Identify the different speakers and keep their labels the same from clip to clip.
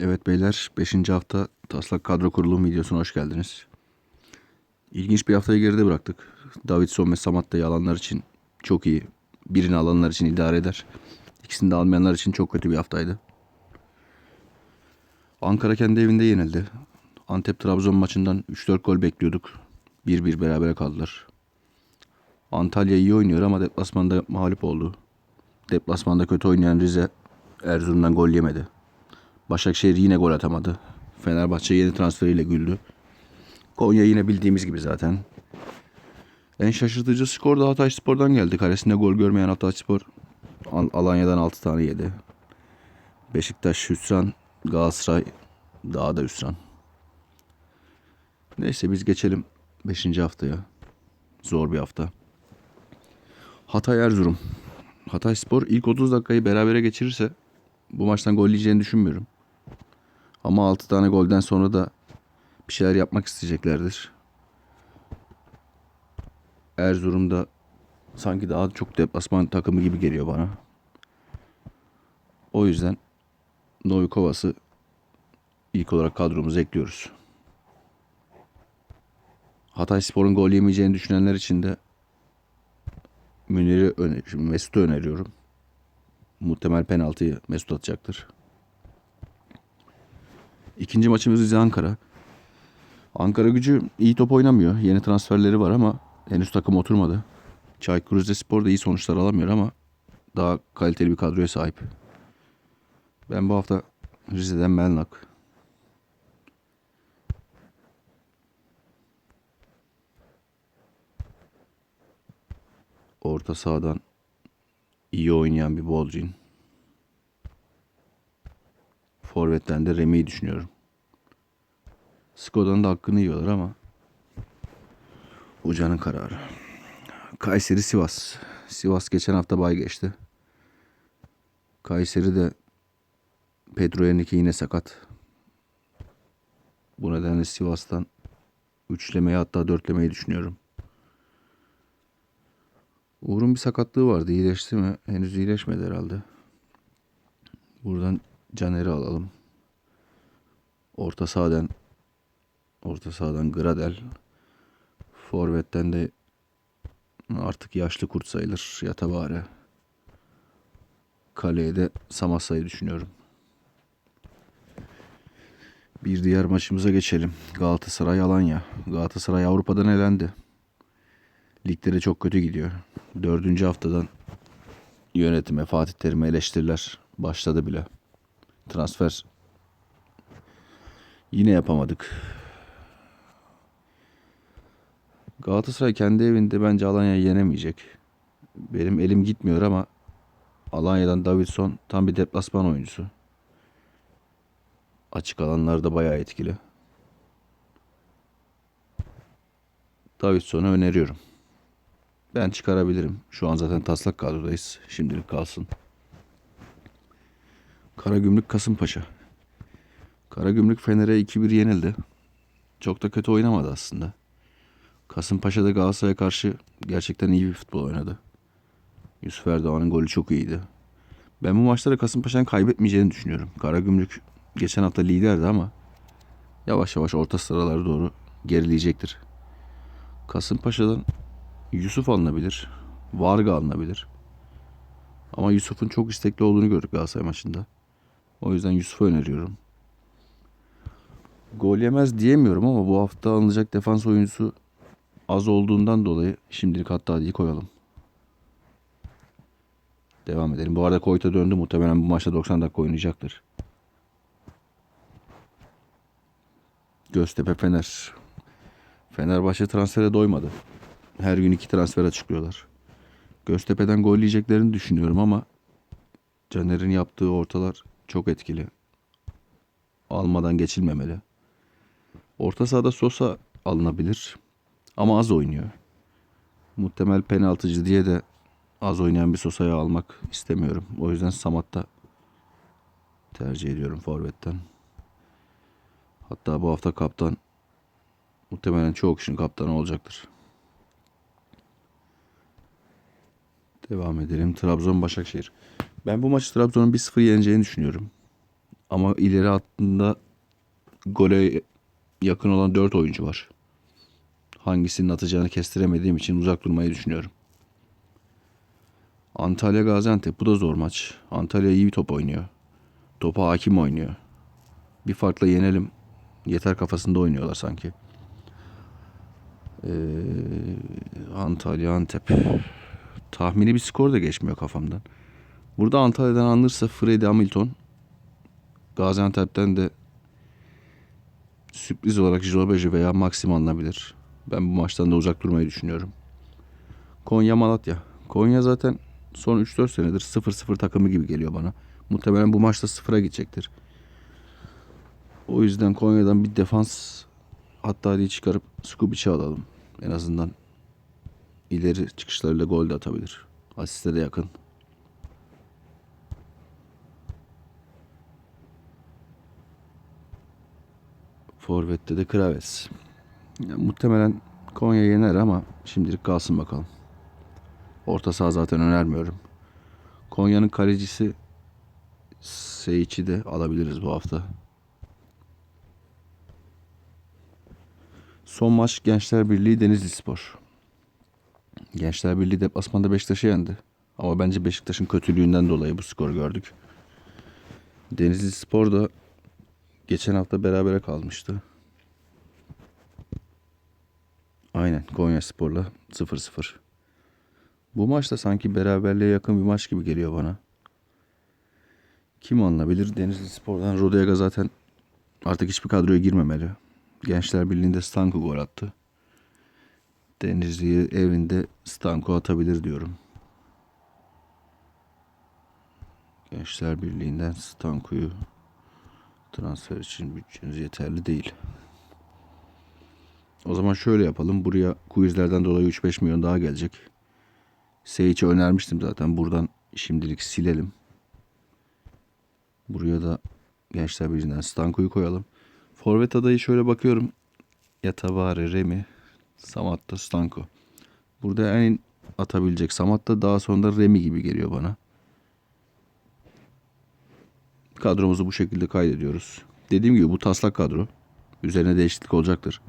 Speaker 1: Evet beyler 5. hafta taslak kadro kurulum videosuna hoş geldiniz. İlginç bir haftayı geride bıraktık. Davidson ve Samatta'yı alanlar için çok iyi. Birini alanlar için idare eder. İkisini de almayanlar için çok kötü bir haftaydı. Ankara kendi evinde yenildi. Antep Trabzon maçından 3-4 gol bekliyorduk. 1-1 berabere kaldılar. Antalya iyi oynuyor ama deplasmanda mağlup oldu. Deplasmanda kötü oynayan Rize Erzurum'dan gol yemedi. Başakşehir yine gol atamadı. Fenerbahçe yeni transferiyle güldü. Konya yine bildiğimiz gibi zaten. En şaşırtıcı skor da Hatay Spor'dan geldi. Kalesinde gol görmeyen Hatay Spor Al- Alanya'dan 6 tane yedi. Beşiktaş hüsran, Galatasaray daha da hüsran. Neyse biz geçelim 5. haftaya. Zor bir hafta. Hatay Erzurum. Hatay Spor ilk 30 dakikayı berabere geçirirse bu maçtan gol yiyeceğini düşünmüyorum. Ama 6 tane golden sonra da bir şeyler yapmak isteyeceklerdir. Erzurum'da sanki daha çok deplasman takımı gibi geliyor bana. O yüzden Novikovas'ı ilk olarak kadromuza ekliyoruz. Hatay Spor'un gol yemeyeceğini düşünenler için de Münir'i öne, Mesut'u öneriyorum. Muhtemel penaltıyı Mesut atacaktır. İkinci maçımız Rize Ankara. Ankara gücü iyi top oynamıyor. Yeni transferleri var ama henüz takım oturmadı. Çaykur Rizespor da iyi sonuçlar alamıyor ama daha kaliteli bir kadroya sahip. Ben bu hafta Rize'den Melnak. Orta sahadan iyi oynayan bir Bolcin. Forvet'ten de Remi'yi düşünüyorum. Skoda'nın da hakkını yiyorlar ama hocanın kararı. Kayseri Sivas. Sivas geçen hafta bay geçti. Kayseri de Pedro Henrique yine sakat. Bu nedenle Sivas'tan üçlemeyi hatta dörtlemeyi düşünüyorum. Uğur'un bir sakatlığı vardı. İyileşti mi? Henüz iyileşmedi herhalde. Buradan Caner'i alalım. Orta sahadan orta sahadan Gradel. Forvet'ten de artık yaşlı kurt sayılır. Yatabare. Kaleye de Samassa'yı düşünüyorum. Bir diğer maçımıza geçelim. Galatasaray Alanya. Galatasaray Avrupa'dan elendi. Ligleri çok kötü gidiyor. Dördüncü haftadan yönetime, Fatih Terim'e eleştiriler başladı bile. Transfer yine yapamadık. Galatasaray kendi evinde bence Alanya'yı yenemeyecek. Benim elim gitmiyor ama Alanya'dan Davidson tam bir deplasman oyuncusu. Açık alanlarda bayağı etkili. Davidson'u öneriyorum. Ben çıkarabilirim. Şu an zaten taslak kadrodayız. Şimdilik kalsın. Karagümrük Kasımpaşa. Karagümrük Fener'e 2-1 yenildi. Çok da kötü oynamadı aslında. Kasımpaşa da Galatasaray'a karşı gerçekten iyi bir futbol oynadı. Yusuf Erdoğan'ın golü çok iyiydi. Ben bu maçları Kasımpaşa'nın kaybetmeyeceğini düşünüyorum. Karagümrük geçen hafta liderdi ama yavaş yavaş orta sıralara doğru gerileyecektir. Kasımpaşa'dan Yusuf alınabilir. Varga alınabilir. Ama Yusuf'un çok istekli olduğunu gördük Galatasaray maçında. O yüzden Yusuf'u öneriyorum. Gol yemez diyemiyorum ama bu hafta alınacak defans oyuncusu az olduğundan dolayı şimdilik hatta diye koyalım. Devam edelim. Bu arada Koyta döndü. Muhtemelen bu maçta 90 dakika oynayacaktır. Göztepe Fener. Fenerbahçe transfere doymadı. Her gün iki transfer açıklıyorlar. Göztepe'den gol yiyeceklerini düşünüyorum ama Caner'in yaptığı ortalar çok etkili. Almadan geçilmemeli. Orta sahada Sosa alınabilir ama az oynuyor. Muhtemel penaltıcı diye de az oynayan bir Sosa'yı almak istemiyorum. O yüzden Samat'ta tercih ediyorum forvetten. Hatta bu hafta kaptan muhtemelen çoğu kişinin kaptanı olacaktır. Devam edelim. Trabzon Başakşehir. Ben bu maçı Trabzon'un 1-0 yeneceğini düşünüyorum. Ama ileri hattında gole yakın olan 4 oyuncu var. Hangisinin atacağını kestiremediğim için uzak durmayı düşünüyorum. Antalya Gaziantep bu da zor maç. Antalya iyi bir top oynuyor. Topa hakim oynuyor. Bir farkla yenelim. Yeter kafasında oynuyorlar sanki. Ee, Antalya Antep. Tahmini bir skor da geçmiyor kafamdan. Burada Antalya'dan alınırsa Freddy Hamilton. Gaziantep'ten de sürpriz olarak Jobeji veya Maxim alınabilir. Ben bu maçtan da uzak durmayı düşünüyorum. Konya Malatya. Konya zaten son 3-4 senedir 0-0 takımı gibi geliyor bana. Muhtemelen bu maçta 0'a gidecektir. O yüzden Konya'dan bir defans hatta diye çıkarıp Skubic'i alalım. En azından ileri çıkışlarıyla gol de atabilir. Asiste de yakın. Forvet'te de Kraves. Ya, muhtemelen Konya yener ama şimdilik kalsın bakalım. Orta saha zaten önermiyorum. Konya'nın kalecisi Seyç'i de alabiliriz bu hafta. Son maç Gençler Birliği Denizli Spor. Gençler Birliği deplasmanda Beşiktaş'ı yendi. Ama bence Beşiktaş'ın kötülüğünden dolayı bu skoru gördük. Denizli Spor da geçen hafta berabere kalmıştı. Aynen Konya Spor'la 0-0. Bu maçta sanki beraberliğe yakın bir maç gibi geliyor bana. Kim alınabilir? Denizli Spor'dan Rodega zaten artık hiçbir kadroya girmemeli. Gençler Birliği'nde Stanko gol attı. Denizli'yi evinde Stanko atabilir diyorum. Gençler Birliği'nden Stanko'yu transfer için bütçeniz yeterli değil. O zaman şöyle yapalım. Buraya quizlerden dolayı 3-5 milyon daha gelecek. Seyit'i önermiştim zaten. Buradan şimdilik silelim. Buraya da Gençler Birliği'nden Stanko'yu koyalım. Forvet adayı şöyle bakıyorum. Yatavare, Remi, Samatta, Stanko. Burada en atabilecek Samatta daha sonra da Remi gibi geliyor bana. Kadromuzu bu şekilde kaydediyoruz. Dediğim gibi bu taslak kadro. Üzerine değişiklik olacaktır.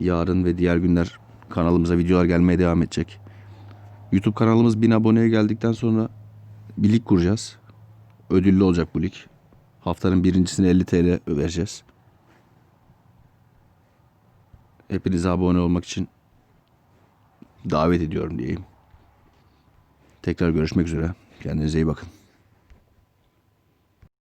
Speaker 1: Yarın ve diğer günler kanalımıza videolar gelmeye devam edecek. YouTube kanalımız 1000 aboneye geldikten sonra bir lig kuracağız. Ödüllü olacak bu lig. Haftanın birincisine 50 TL vereceğiz. Hepinize abone olmak için davet ediyorum diyeyim. Tekrar görüşmek üzere. Kendinize iyi bakın.